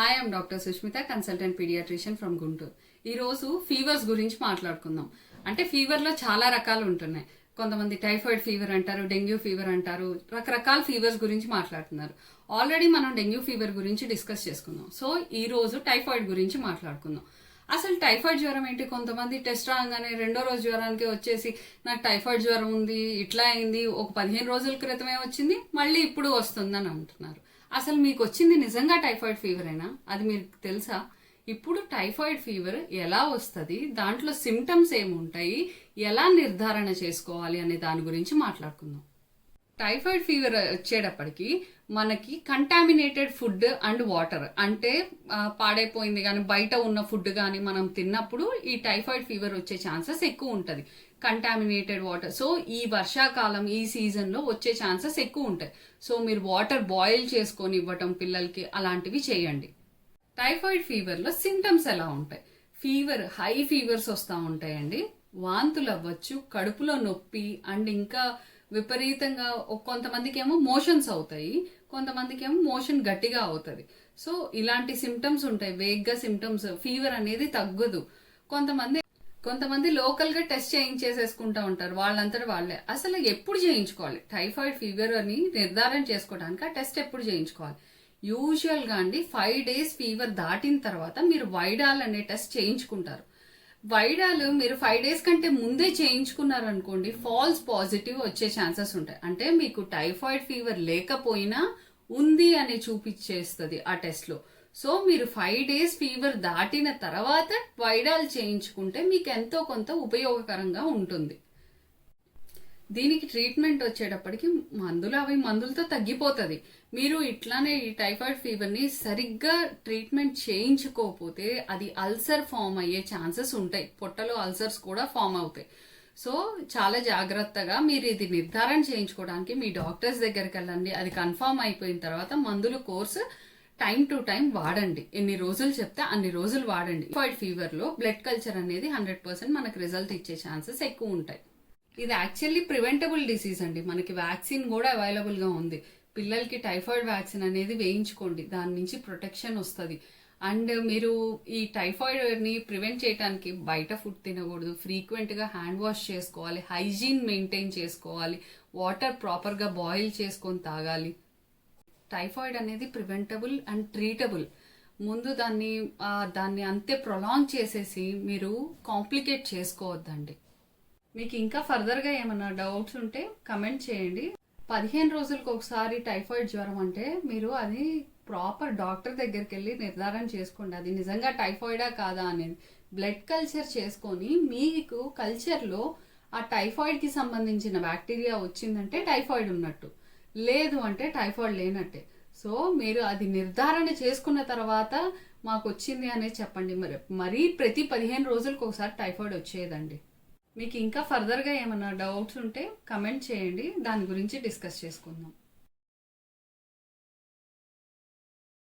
Hi I'm doctor Sushmita consultant paediatrician from Guntur ఈ రోజు fevers గురించి మాట్లాడుకుందాం. అంటే ఫీవర్లో చాలా రకాలు ఉంటున్నాయి. కొంతమంది టైఫాయిడ్ ఫీవర్ అంటారు డెంగ్యూ ఫీవర్ అంటారు రకరకాల ఫీవర్స్ గురించి మాట్లాడుతున్నారు. ఆల్రెడీ మనం డెంగ్యూ ఫీవర్ గురించి డిస్కస్ చేసుకుందాం సో ఈ రోజు టైఫాయిడ్ గురించి మాట్లాడుకుందాం. అసలు టైఫాయిడ్ జ్వరం ఏంటి? కొంతమంది టెస్ట్ రాగానే రెండో రోజు జ్వరానికి వచ్చేసి నాకు టైఫాయిడ్ జ్వరం ఉంది ఇట్లా అయింది ఒక పదిహేను రోజుల క్రితమే వచ్చింది మళ్ళీ ఇప్పుడు వస్తుందని అంటున్నారు. అసలు మీకు వచ్చింది నిజంగా టైఫాయిడ్ ఫీవరేనా అది మీకు తెలుసా? ఇప్పుడు టైఫాయిడ్ ఫీవర్ ఎలా వస్తుంది? దాంట్లో సిమ్టమ్స్ ఏముంటాయి? ఎలా నిర్ధారణ చేసుకోవాలి అనే దాని గురించి మాట్లాడుకుందాం. టైఫాయిడ్ ఫీవర్ వచ్చేటప్పటికి మనకి కంటామినేటెడ్ ఫుడ్ అండ్ వాటర్ అంటే పాడైపోయింది కానీ బయట ఉన్న ఫుడ్ కానీ మనం తిన్నప్పుడు ఈ టైఫాయిడ్ ఫీవర్ వచ్చే ఛాన్సెస్ ఎక్కువ ఉంటుంది. కంటామినేటెడ్ వాటర్ సో ఈ వర్షాకాలం ఈ సీజన్లో వచ్చే ఛాన్సెస్ ఎక్కువ ఉంటాయి. సో మీరు వాటర్ బాయిల్ చేసుకొని ఇవ్వటం పిల్లలకి అలాంటివి చేయండి. టైఫాయిడ్ ఫీవర్లో సింటమ్స్ సిమ్టమ్స్ ఎలా ఉంటాయి? ఫీవర్ హై ఫీవర్స్ వస్తూ ఉంటాయండి. వాంతులు అవ్వచ్చు కడుపులో నొప్పి అండ్ ఇంకా విపరీతంగా కొంతమందికి ఏమో మోషన్స్ అవుతాయి కొంతమందికి ఏమో మోషన్ గట్టిగా అవుతుంది. సో ఇలాంటి సిమ్టమ్స్ ఉంటాయి వేగ్గా సిమ్టమ్స్ ఫీవర్ అనేది తగ్గదు. కొంతమంది కొంతమంది లోకల్గా టెస్ట్ చేయించేసేసుకుంటా ఉంటారు వాళ్ళంతటి వాళ్ళే. అసలు ఎప్పుడు చేయించుకోవాలి? టైఫాయిడ్ ఫీవర్ అని నిర్ధారణ చేసుకోవడానికి ఆ టెస్ట్ ఎప్పుడు చేయించుకోవాలి? యూజువల్గా అండి ఫైవ్ డేస్ ఫీవర్ దాటిన తర్వాత మీరు వైడాల్ అనే టెస్ట్ చేయించుకుంటారు. వైడాలు మీరు ఫైవ్ డేస్ కంటే ముందే చేయించుకున్నారు అనుకోండి ఫాల్స్ పాజిటివ్ వచ్చే ఛాన్సెస్ ఉంటాయి. అంటే మీకు టైఫాయిడ్ ఫీవర్ లేకపోయినా ఉంది అని చూపించేస్తుంది ఆ టెస్ట్లో సో మీరు ఫైవ్ డేస్ ఫీవర్ దాటిన తర్వాత వైడాల్ చేయించుకుంటే మీకు ఎంతో కొంత ఉపయోగకరంగా ఉంటుంది. దీనికి ట్రీట్మెంట్ వచ్చేటప్పటికి మందులు అవి మందులతో తగ్గిపోతుంది. మీరు ఇట్లానే ఈ టైఫాయిడ్ ఫీవర్ని సరిగ్గా ట్రీట్మెంట్ చేయించుకోకపోతే అది అల్సర్ ఫామ్ అయ్యే ఛాన్సెస్ ఉంటాయి. పొట్టలో అల్సర్స్ కూడా ఫామ్ అవుతాయి. సో చాలా జాగ్రత్తగా మీరు ఇది నిర్ధారణ చేయించుకోవడానికి మీ డాక్టర్స్ దగ్గరికి వెళ్ళండి. అది కన్ఫామ్ అయిపోయిన తర్వాత మందుల కోర్సు టైం టు టైం వాడండి. ఎన్ని రోజులు చెప్తే అన్ని రోజులు వాడండి. టైఫాయిడ్ ఫీవర్లో బ్లడ్ కల్చర్ అనేది హండ్రెడ్ పర్సెంట్ మనకు రిజల్ట్ ఇచ్చే ఛాన్సెస్ ఎక్కువ ఉంటాయి. ఇది యాక్చువల్లీ ప్రివెంటబుల్ డిసీజ్ అండి. మనకి వ్యాక్సిన్ కూడా అవైలబుల్గా ఉంది. పిల్లలకి టైఫాయిడ్ వ్యాక్సిన్ అనేది వేయించుకోండి. దాని నుంచి ప్రొటెక్షన్ వస్తుంది. అండ్ మీరు ఈ టైఫాయిడ్ని ప్రివెంట్ చేయడానికి బయట ఫుడ్ తినకూడదు. ఫ్రీక్వెంట్గా హ్యాండ్ వాష్ చేసుకోవాలి. హైజీన్ మెయింటైన్ చేసుకోవాలి. వాటర్ ప్రాపర్గా బాయిల్ చేసుకొని తాగాలి. టైఫాయిడ్ అనేది ప్రివెంటబుల్ అండ్ ట్రీటబుల్ ముందు దాన్ని దాన్ని అంతే ప్రొలాంగ్ చేసేసి మీరు కాంప్లికేట్ చేసుకోవద్దండి. మీకు ఇంకా ఫర్దర్గా ఏమైనా డౌట్స్ ఉంటే కమెంట్ చేయండి. పదిహేను రోజులకు ఒకసారి టైఫాయిడ్ జ్వరం అంటే మీరు అది ప్రాపర్ డాక్టర్ దగ్గరికి వెళ్ళి నిర్ధారణ చేసుకోండి. అది నిజంగా టైఫాయిడా కాదా అనేది. బ్లడ్ కల్చర్ చేసుకొని మీకు కల్చర్లో ఆ టైఫాయిడ్కి సంబంధించిన బ్యాక్టీరియా వచ్చిందంటే టైఫాయిడ్ ఉన్నట్టు. లేదు అంటే టైఫాయిడ్ లేనట్టే. సో మీరు అది నిర్ధారణ చేసుకున్న తర్వాత మాకు వచ్చింది అనేది చెప్పండి. మరి మరీ ప్రతి పదిహేను రోజులకు ఒకసారి టైఫాయిడ్ వచ్చేదండి. మీకు ఇంకా ఫర్దర్గా ఏమైనా డౌట్స్ ఉంటే కమెంట్ చేయండి. దాని గురించి డిస్కస్ చేసుకుందాం.